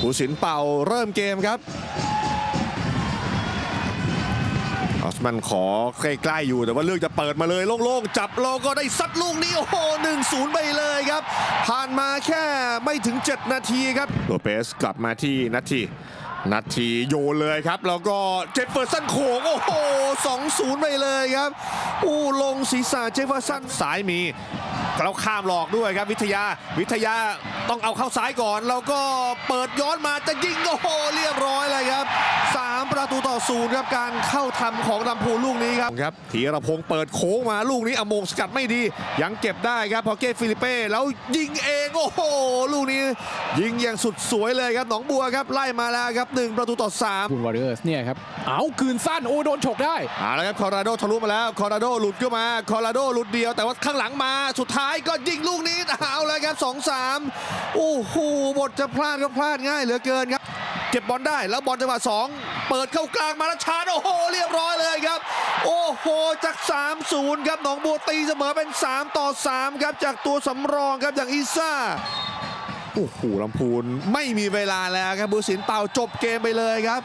ผู้สินเป่าเริ่มเกมครับออสมันขอใกล้ๆอยู่แต่ว่าเลือกจะเปิดมาเลยโล่งๆ จับเราก็ได้ซัดลูกนี้ โอ้โห1-0ไปเลยครับ ผ่านมาแค่ไม่ถึง 7 นาทีครับโลเปสกลับมาที่นาทีนาทีโยเลยครับ แล้วก็เจฟเฟอร์สันโขงโอ้โห2-0ไปเลยครับ อู้ลงศีรษะเจฟเฟอร์สันสายมีแล้วข้ามหลอกด้วยครับวิทยาวิทยาต้องเอาเข้าซ้ายก่อน แล้วก็เปิดย้อนมาจะยิงโอ้โหเรียบร้อย ตูต่อศูนย์ครับการเข้าทำของลำพูนลูกนี้ครับครับธีรพงศ์เปิดโค้งมาลูกนี้อโมงสกัดไม่ดี ยังเก็บได้ครับพอเกตฟิลิเป้แล้วยิงเองโอ้โหลูกนี้ ยิงอย่างสุดสวยเลยครับหนองบัวครับไล่มาแล้วครับหนึ่งประตูต่อสามคุณวอริเออร์สเนี่ยครับเอาคืนสั้นโอ้โดนฉกได้เอาละครับคอร์ราโดทะลุมาแล้วคอร์ราโดหลุดเข้ามาคอร์ราโดหลุดเดียวแต่ว่าข้างหลังมาสุดท้ายก็ยิงลูกนี้เอาเลยครับ2-3โอ้โหบทจะพลาดก็พลาดง่ายเหลือเกินครับ เก็บบอลได้แล้วบอลจังหวะ2เปิดเข้ากลางมาแล้วชาร์โอ้โหเรียบร้อยเลยครับ โอ้โหจาก 3-0 ครับหนองบัวตีเสมอเป็น 3 ต่อ 3 ครับจากตัวสำรองครับอย่างอีซ่าโอ้โหลำพูนไม่มีเวลาแล้วครับบุสินเป่าจบเกมไปเลยครับ